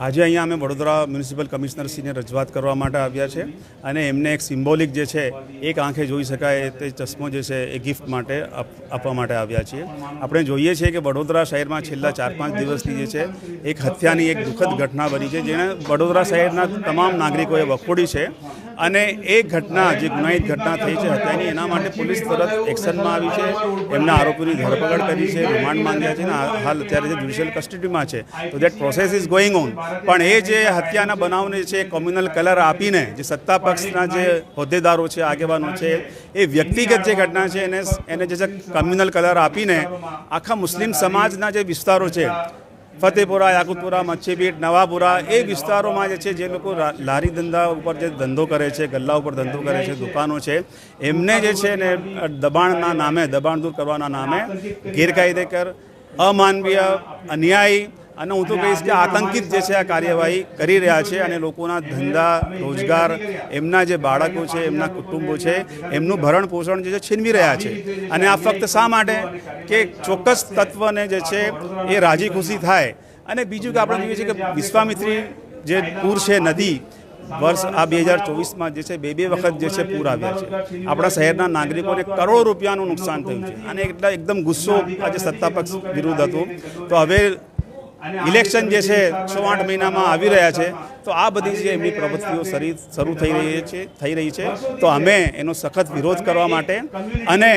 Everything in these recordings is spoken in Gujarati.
આજે અહીંયા અમે વડોદરા મ્યુનિસિપલ કમિશનરશ્રીને રજૂઆત કરવા માટે આવ્યા છે અને એમને એક સિમ્બોલિક જે છે, એક આંખે જોઈ શકાય તે ચશ્મો જે છે, એ ગિફ્ટ માટે આપવા માટે આવ્યા છીએ. આપણે જોઈએ છીએ કે વડોદરા શહેરમાં છેલ્લા ચાર પાંચ દિવસથી જે છે, એક હત્યાની એક દુઃખદ ઘટના બની છે, જેણે વડોદરા શહેરના તમામ નાગરિકોએ વખોડી છે. અને એ ઘટના જે ગુનાહિત ઘટના થઈ છે હત્યાની, એના માટે પોલીસ તરત એક્શનમાં આવી છે. એમના આરોપીની ધરપકડ કરી છે, રિમાન્ડ માંગ્યા છે ને હાલ અત્યારે જે જ્યુડિશિયલ કસ્ટડીમાં છે. તો that process is going on પણ એ જે હત્યાના બનાવને છે કોમ્યુનલ કલર આપીને જે સત્તા પક્ષના જે હોદ્દેદારો છે, આગેવાનો છે, એ વ્યક્તિગત જે ઘટના છે, એને એને જે કોમ્યુનલ કલર આપીને આખા મુસ્લિમ સમાજના જે વિસ્તારો છે ફતેપુરા, યાકુતપુરા મચ્છીપીઠ નવાપુરા એ વિસ્તારોમાં જે છે, જે લોકો લારી ધંધા ઉપર જે ધંધો કરે છે, ગલ્લા ઉપર ધંધો કરે છે, દુકાનો છે, એમને જે છે ને દબાણના નામે, દબાણ દૂર કરવાના નામે ગેરકાયદેકર, અમાનવીય, અન્યાયી અને હું તો કહીશ કે આતંકિત જે છે આ કાર્યવાહી કરી રહ્યા છે અને લોકોના ધંધા, રોજગાર, એમના જે બાળકો છે, એમના કુટુંબો છે, એમનું ભરણ પોષણ જે છે છીનવી રહ્યા છે. અને આ ફક્ત શા માટે? કે ચોક્કસ તત્વને જે છે એ રાજી ખુશી થાય. અને બીજું કે આપણે જોઈએ છીએ કે વિશ્વામિત્રી જે પૂર છે નદી, વર્ષ આ બે હજાર ચોવીસમાં જે છે બે બે વખત જે છે પૂર આવ્યા છે. આપણા શહેરના નાગરિકોને કરોડો રૂપિયાનું નુકસાન થયું છે. અને એટલા એકદમ ગુસ્સો આજે સત્તા પક્ષ વિરુદ્ધ હતો. તો હવે ઇલેક્શન જે છે છ આઠ મહિનામાં આવી રહ્યા છે. તો આ બધી જે એમની પ્રવૃત્તિઓ શરી શરૂ થઈ રહી છે થઈ રહી છે. તો અમે એનો સખત વિરોધ કરવા માટે અને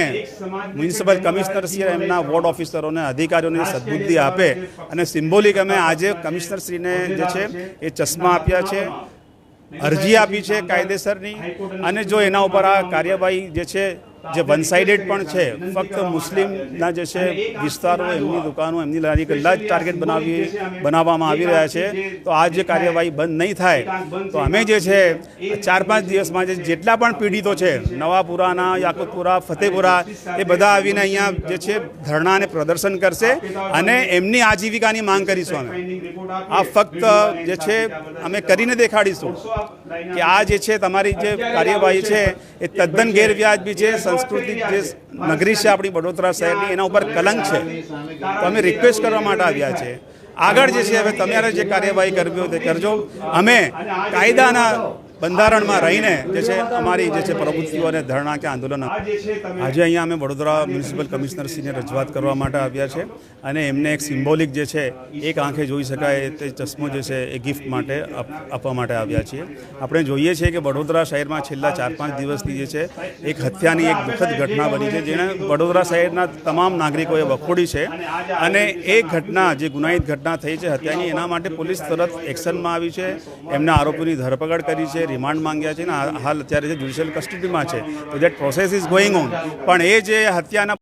મ્યુનિસિપલ કમિશનરશ્રી એમના વોર્ડ ઓફિસરોને અધિકારીઓને સદબુદ્ધિ આપે અને સિમ્બોલિક અમે આજે કમિશનરશ્રીને જે છે એ ચશ્મા આપ્યા છે અરજી આપી છે કાયદેસરની. અને જો એના ઉપર આ કાર્યવાહી જે છે જે વન સાઇડેડ પણ છે, ફક્ત મુસ્લિમના જે છે વિસ્તારો, એમની દુકાનો, એમની લારી ગલ્લા ટાર્ગેટ બનાવી બનાવવામાં આવી રહ્યા છે. તો આ જે કાર્યવાહી બંધ નહીં થાય, તો અમે જે છે ચાર પાંચ દિવસમાં જે જેટલા પણ પીડિતો છે, નવાપુરાના, યાકુતપુરા, ફતેપુરા, એ બધા આવીને અહીંયા જે છે ધરણા અને પ્રદર્શન કરશે અને એમની આજીવિકાની માંગ કરીશું અમે. આ ફક્ત જે છે, અમે કરીને દેખાડીશું કે આ જે છે તમારી જે કાર્યવાહી છે એ તદ્દન ગેરવ્યાજબી છે સંસ્કૃતિ જે નગરી છે આપણી વડોદરા શહેરની, એના ઉપર કલંક છે. તો અમે રિક્વેસ્ટ કરવા માટે આવ્યા છે. આગળ જે છે, હવે તમારે જે કાર્યવાહી કરવી હોય તે કરજો. અમે કાયદાના બંધારણમાં રહીને જે છે અમારી જે છે પ્રવૃત્તિઓ અને ધરણા કે આંદોલન આજે અહીંયા અમે વડોદરા મ્યુનિસિપલ કમિશનરશ્રીને રજૂઆત કરવા માટે આવ્યા છે અને એમને એક સિમ્બોલિક જે છે એક આંખે જોઈ શકાય તે ચશ્મો જે છે એ ગિફ્ટ માટે આપવા માટે આવ્યા છીએ. આપણે જોઈએ છીએ કે વડોદરા શહેરમાં છેલ્લા ચાર પાંચ દિવસથી જે છે એક હત્યાની એક દુઃખદ ઘટના બની છે જેણે વડોદરા શહેરના તમામ નાગરિકોએ વખોડી છે અને એ ઘટના જે ગુનાહિત ઘટના થઈ છે હત્યાની એના માટે પોલીસ તરત એક્શનમાં આવી છે. એમના આરોપીની ધરપકડ કરી છે. રિમાન્ડ માંગ્યા છે ને હાલ અત્યારે જે જ્યુડિશિયલ કસ્ટડીમાં છે, તો that process is going on પણ એ જે હત્યાના